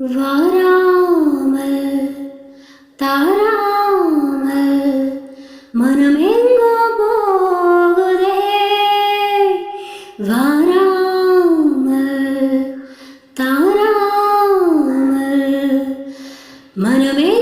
வாராமல் தாராமல் மனம் எங்கோ போகுதே வாராமல் தாராமல் மனமே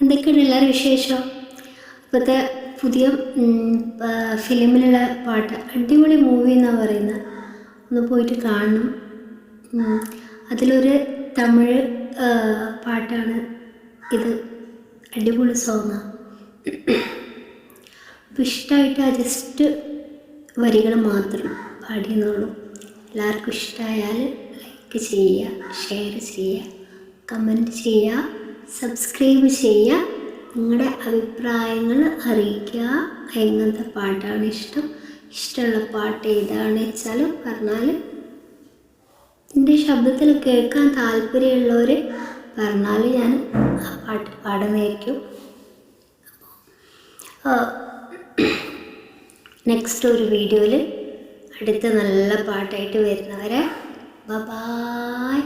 എന്തൊക്കെയാണ് എല്ലാവരും വിശേഷം? ഇപ്പോഴത്തെ പുതിയ ഫിലിമിലുള്ള പാട്ട് അടിപൊളി മൂവി എന്നാണ് പറയുന്നത് ഒന്ന് പോയിട്ട് കാണണം. അതിലൊരു തമിഴ് പാട്ടാണ് ഇത്. അടിപൊളി സോങ്ങാണ് അപ്പോൾ ഇഷ്ടമായിട്ട് ആ ജസ്റ്റ് വരികൾ മാത്രം പാടിയെന്നുള്ളൂ. എല്ലാവർക്കും ഇഷ്ടമായാൽ ലൈക്ക് ചെയ്യുക ഷെയർ ചെയ്യുക കമന്റ് ചെയ്യുക സബ്സ്ക്രൈബ് ചെയ്യുക. നിങ്ങളുടെ അഭിപ്രായങ്ങൾ അറിയിക്കുക. എങ്ങനത്തെ പാട്ടാണ് ഇഷ്ടം? ഇഷ്ടമുള്ള പാട്ട് ഏതാണെന്ന് വെച്ചാൽ പറഞ്ഞാൽ എന്റെ ശബ്ദത്തിൽ കേൾക്കാൻ താല്പര്യമുള്ളവർ പറഞ്ഞാൽ ഞാൻ ആ പാട്ട് പാടുന്നതായിരിക്കും. നെക്സ്റ്റ് ഒരു വീഡിയോയിൽ അടുത്ത നല്ല പാട്ടായിട്ട് വരുന്നവരെ ബബായ് ബായ്